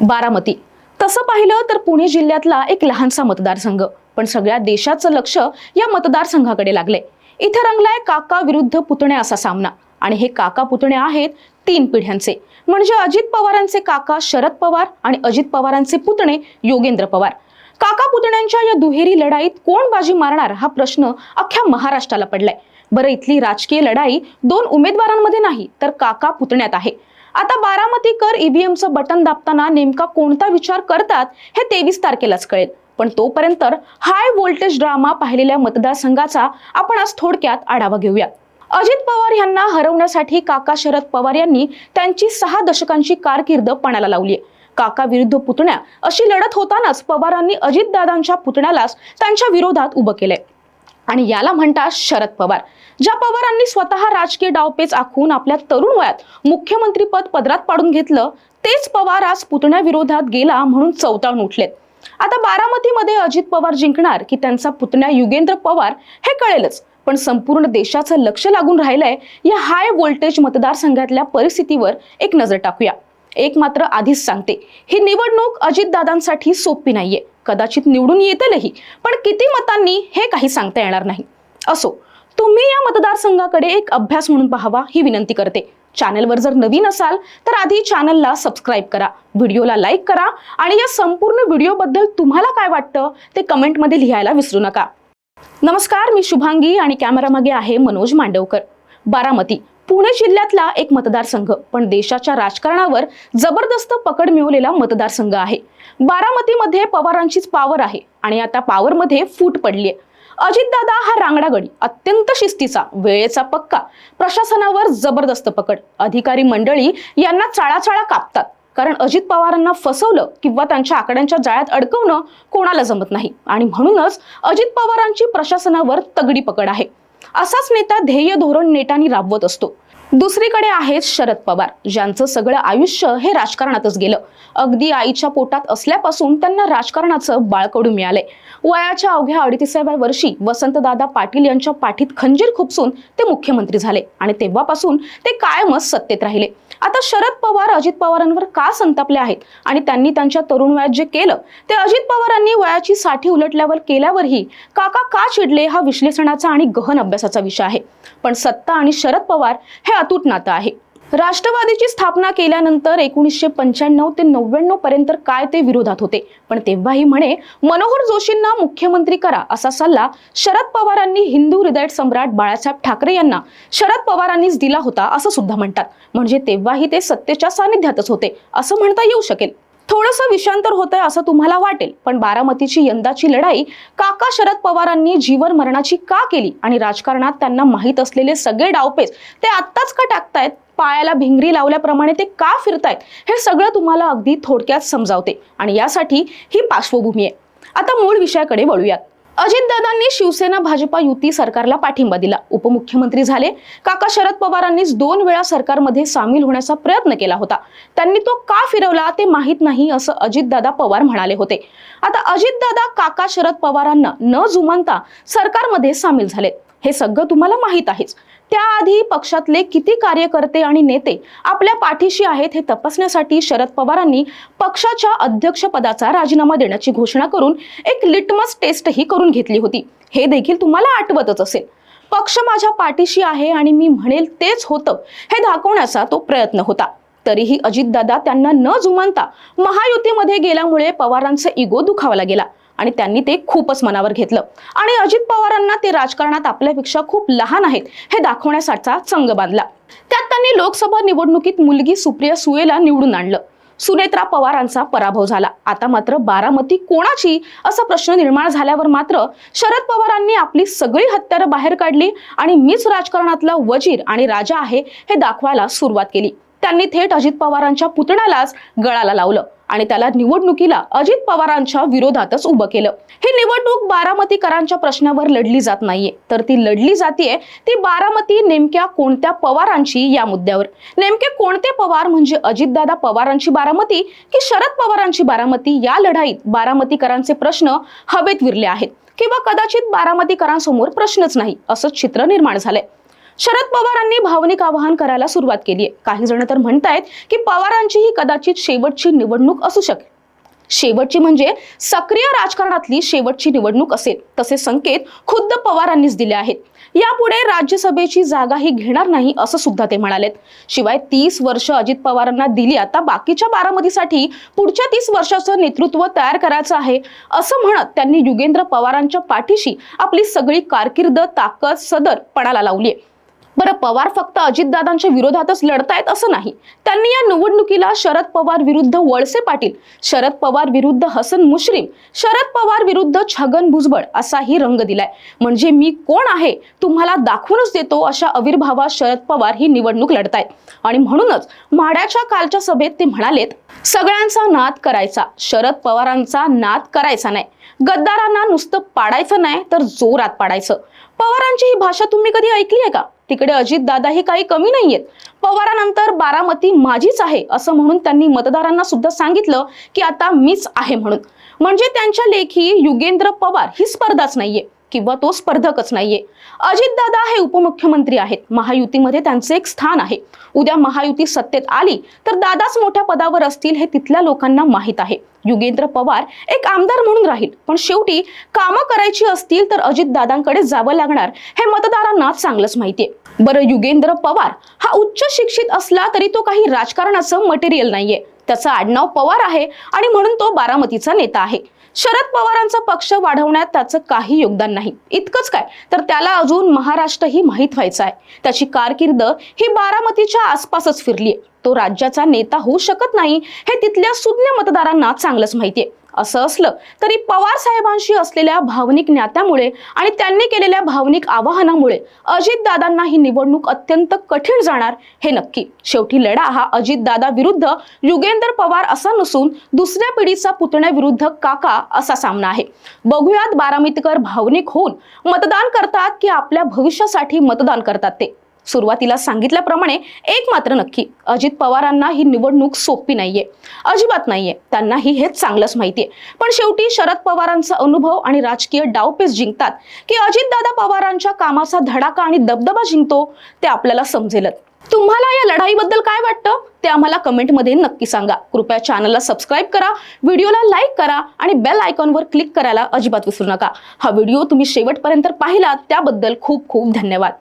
बारामती. तसं पाहिलं तर पुणे जिल्ह्यातला एक लहानसा मतदारसंघ. पण सगळ्या देशाचं लक्ष या मतदारसंघाकडे लागले इथे रंगलाय काका विरुद्ध पुतण्या असा सामना. आणि हे काका पुतणे आहेत तीन पिढ्यांचे. म्हणजे अजित पवारांचे काका शरद पवार आणि अजित पवारांचे पुतणे योगेंद्र पवार. काका पुतण्यांच्या या दुहेरी लढाईत कोण बाजी मारणार हा प्रश्न अख्ख्या महाराष्ट्राला पडलाय. बरं इथली राजकीय लढाई दोन उमेदवारांमध्ये नाही तर काका पुतण्यात आहे. आता बारामती कर ईव्हीएमचं बटन दाबताना नेमका कोणता विचार करतात हे तेवीस तारखेलाच कळेल. पण तोपर्यंत हाय व्होल्टेज ड्रामा पाहिलेल्या मतदारसंघाचा आपण आज थोडक्यात आढावा घेऊया अजित पवार यांना हरवण्यासाठी काका शरद पवार यांनी त्यांची सहा दशकांची कारकीर्द पणाला लावली काका विरुद्ध पुतण्या अशी लढत होतानाच पवारांनी अजितदादांच्या पुतण्यालाच त्यांच्या विरोधात उभं केलंय. आणि याला म्हणतात शरद पवार. ज्या पवारांनी स्वतः राजकीय डावपेच आखून आपल्या तरुण वयात मुख्यमंत्रीपद पदरात पाडून घेतलं तेच पवार आज पुतण्याविरोधात गेला म्हणून चौताळून उठलेत. आता बारामतीमध्ये अजित पवार जिंकणार की त्यांचा पुतण्या युगेंद्र पवार हे कळेलच. पण संपूर्ण देशाचं लक्ष लागून राहिलंय या हाय व्होल्टेज मतदारसंघातल्या परिस्थितीवर एक नजर टाकूया. एक मात्र आधीच सांगते ही निवडणूक अजितदादांसाठी सोपी नाहीये. कदाचित निवडून येतीलही. पण किती मतांनी हे काही सांगता येणार नाही. असो तुम्ही या मतदारसंघाकडे एक अभ्यास म्हणून पाहावा ही विनंती करते. चॅनलवर जर नवीन असाल तर आधी चॅनलला सबस्क्राईब करा व्हिडिओला लाईक करा आणि या संपूर्ण व्हिडिओबद्दल तुम्हाला काय वाटतं ते कमेंटमध्ये लिहायला विसरू नका. नमस्कार मी शुभांगी आणि कॅमेरामागे आहे मनोज मांडवकर. बारामती पुणे जिल्ह्यातला एक मतदारसंघ पण देशाच्या राजकारणावर जबरदस्त पकड मिळवलेला मतदारसंघ आहे. बारामतीमध्ये पवारांचीच पावर आहे आणि आता पावरमध्ये फूट पडली आहे अजितदादा हा रांगडागडी अत्यंत शिस्तीचा वेळेचा पक्का प्रशासनावर जबरदस्त पकड. अधिकारी मंडळी यांना चाळाचाळा कापतात. कारण अजित पवारांना फसवलं किंवा त्यांच्या आकड्यांच्या जाळ्यात अडकवणं कोणाला जमत नाही. आणि म्हणूनच अजित पवारांची प्रशासनावर तगडी पकड आहे. असाच नेता ध्येय धोरण नेटानी राबवत असतो. दुसरीकडे आहेत शरद पवार ज्यांचं सगळं आयुष्य हे राजकारणातच गेलं. अगदी आईच्या पोटात असल्यापासून त्यांना राजकारणाचं बाळकडू मिळालंय. वयाच्या अवघ्या अडतीसाव्या वर्षी वसंतदादा पाटील यांच्या पाठीत खंजीर खुपसून ते मुख्यमंत्री झाले आणि तेव्हापासून ते कायमच सत्तेत राहिले. आता शरद पवार अजित पवारांवर का संतापले आहेत आणि त्यांनी त्यांच्या तरुण वयात जे केलं ते अजित पवारांनी वयाची साठी उलटल्यावर केल्यावरही काका का चिडले हा विश्लेषणाचा आणि गहन अभ्यासाचा विषय आहे. पण सत्ता आणि शरद पवार हे अतूट नातं आहे. राष्ट्रवादीची स्थापना केल्यानंतर एकोणीसशे पंच्याण्णव ते नव्याण्णव पर्यंत काय ते विरोधात होते. पण तेव्हाही म्हणे मनोहर जोशींना मुख्यमंत्री करा असा सल्ला शरद पवारांनी हिंदू हृदय सम्राट बाळासाहेब ठाकरे यांना शरद पवारांनीच दिला होता असं सुद्धा म्हणतात. म्हणजे तेव्हाही ते सत्तेच्या सानिध्यातच होते असं म्हणता येऊ शकेल. थोडंसं विषांतर होतंय असं तुम्हाला वाटेल. पण बारामतीची यंदाची लढाई काका शरद पवारांनी जीवन मरणाची का केली? आणि राजकारणात त्यांना माहीत असलेले सगळे डावपेच ते आत्ताच का टाकतायत? पायाला भिंगरी लावल्याप्रमाणे ते का फिरतायत? हे सगळं तुम्हाला अगदी थोडक्यात समजावते. आणि यासाठी ही पार्श्वभूमी आहे. आता मूळ विषयाकडे वळूयात. अजितदादांनी शिवसेना भाजपा युती सरकारला पाठिंबा दिला. उपमुख्यमंत्री झाले. काका शरद पवारांनीच दोन वेळा सरकारमध्ये सामील होण्याचा प्रयत्न केला होता. त्यांनी तो का फिरवला ते माहीत नाही असं अजितदादा पवार म्हणाले होते. आता अजितदादा काका शरद पवारांना न जुमानता सरकारमध्ये सामील झाले. हे सगळं तुम्हाला माहीत आहेच. त्याआधी पक्षातले किती कार्यकर्ते आणि नेते आपल्या पाठीशी आहेत हे तपासण्यासाठी शरद पवारांनी पक्षाच्या अध्यक्षपदाचा राजीनामा देण्याची घोषणा करून एक लिटमस टेस्टही करून घेतली होती. हे देखील तुम्हाला आठवतच असेल. पक्ष माझ्या पाठीशी आहे आणि मी म्हणेल तेच होतं हे दाखवण्याचा तो प्रयत्न होता. तरीही अजितदादा त्यांना न जुमानता महायुतीमध्ये गेल्यामुळे पवारांचा इगो दुखावला गेला आणि त्यांनी ते खूपच मनावर घेतलं. आणि अजित पवारांना ते राजकारणात आपल्यापेक्षा खूप लहान आहेत हे दाखवण्यासाठीचा चंग बांधला. त्यात त्यांनी लोकसभा निवडणुकीत मुलगी सुप्रिया सुएला निवडून आणलं. सुनेत्रा पवारांचा पराभव झाला. आता मात्र बारामती कोणाची? असा प्रश्न निर्माण झाल्यावर मात्र शरद पवारांनी आपली सगळी हत्यारं बाहेर काढली आणि मीच राजकारणातला वजीर आणि राजा आहे हे दाखवायला सुरुवात केली. त्यांनी थेट अजित पवारांच्या पुतण्यालाच गळाला लावलं आणि त्याला निवडणुकीला अजित पवारांच्या विरोधातच उभं केलं. ही निवडणूक बारामतीकरांच्या प्रश्नावर लढली जात नाहीये. तर ती लढली जातीये ती बारामती नेमक्या कोणत्या पवारांची या मुद्द्यावर? नेमके कोणते पवार म्हणजे अजितदादा पवारांची बारामती की शरद पवारांची बारामती? या लढाईत बारामतीकरांचे प्रश्न हवेत विरले आहेत. किंवा कदाचित बारामतीकरांसमोर प्रश्नच नाही असं चित्र निर्माण झालंय. शरद पवारांनी भावनिक आवाहन करायला सुरुवात केली आहे. काही जण तर म्हणतायत की पवारांची ही कदाचित शेवटची निवडणूक असू शकेल. शेवटची म्हणजे सक्रिय राजकारणातली शेवटची निवडणूक असेल तसे संकेत खुद्द पवारांनीच दिले आहेत. यापुढे राज्यसभेची जागाही घेणार नाही असं सुद्धा ते म्हणालेत. शिवाय तीस वर्ष अजित पवारांना दिली आता बाकीच्या बारामतीसाठी पुढच्या तीस वर्षाचं नेतृत्व तयार करायचं आहे असं म्हणत त्यांनी युगेंद्र पवारांच्या पाठीशी आपली सगळी कारकीर्द ताकद सदर पणाला लावली आहे. बरं पवार फक्त अजितदादांच्या विरोधातच लढतायत असं नाही. त्यांनी या निवडणुकीला शरद पवार विरुद्ध वळसे पाटील शरद पवार विरुद्ध हसन मुश्रीफ शरद पवार विरुद्ध छगन भुजबळ असाही रंग दिलाय. म्हणजे मी कोण आहे तुम्हाला दाखवूनच देतो अशा अविर्भावात शरद पवार ही निवडणूक लढतायत. आणि म्हणूनच म्हाड्याच्या कालच्या सभेत ते म्हणालेत सगळ्यांचा नाद करायचा शरद पवारांचा नाद करायचा नाही. गद्दारांना नुसतं पाडायचं नाही तर जोरात पाडायचं. पवारांची ही भाषा तुम्ही कधी ऐकली आहे का? तिकडे अजितदादाही काही कमी नाहीयेत. पवारानंतर बारामती माझीच आहे असं म्हणून त्यांनी मतदारांना सुद्धा सांगितलं की आता मीच आहे म्हणून. म्हणजे त्यांच्या लेखी युगेंद्र पवार ही स्पर्धाच नाहीये किंवा तो स्पर्धकच नाहीये. अजितदादा हे उपमुख्यमंत्री आहेत महायुतीमध्ये त्यांचे एक स्थान आहे. उद्या महायुती सत्तेत आली तर दादाच मोठ्या पदावर असतील हे तिथल्या लोकांना माहीत आहे. युगेंद्र पवार एक आमदार म्हणून राहील. पण शेवटी कामं करायची असतील तर अजितदादांकडे जावं लागणार हे मतदारांना चांगलंच माहितीये बरं युगेंद्र पवार हा उच्च शिक्षित असला तरी तो काही राजकारणाचं मटेरियल नाहीये. त्याचं आडनाव पवार आहे आणि म्हणून तो बारामतीचा नेता आहे. शरद पवारांचा पक्ष वाढवण्यात त्याचं काही योगदान नाही. इतकंच काय? तर त्याला अजून महाराष्ट्रही माहीत व्हायचं आहे. त्याची कारकिर्द ही बारामतीच्या आसपासच फिरली आहे तो राज्याचा नेता होऊ शकत नाही हे तिथल्या सुज्ञ मतदारांना चांगलंच माहितीये. असं असलं तरी पवार साहेबांशी असलेल्या भावनिक नात्यामुळे आणि त्यांनी केलेल्या भावनिक आवाहनामुळे अजितदादांना ही निवडणूक अत्यंत कठीण जाणार हे नक्की. शेवटी लढा हा अजितदादा विरुद्ध युगेंद्र पवार असा नसून दुसऱ्या पिढीचा पुतण्याविरुद्ध काका असा सामना आहे. बघूयात बारामितकर भावनिक होऊन मतदान करतात की आपल्या भविष्यासाठी मतदान करतात ते. सुरुवातीला सांगितल्याप्रमाणे एक मात्र नक्की अजित पवारांना ही निवडणूक सोपी नाहीये अजिबात नाहीये. त्यांनाही हेच चांगलंच माहितीये. पण शेवटी शरद पवारांचा अनुभव आणि राजकीय डावपेच जिंकतात की अजितदादा पवारांच्या कामाचा धडाका आणि दबदबा जिंकतो ते आपल्याला समजेलच. तुम्हाला या लढाईबद्दल काय वाटतं? ते आम्हाला कमेंटमध्ये नक्की सांगा. कृपया चॅनलला सबस्क्राईब करा व्हिडिओला लाईक करा आणि बेल आयकॉनवर क्लिक करायला अजिबात विसरू नका. हा व्हिडिओ तुम्ही शेवटपर्यंत पाहिलात त्याबद्दल खूप खूप धन्यवाद.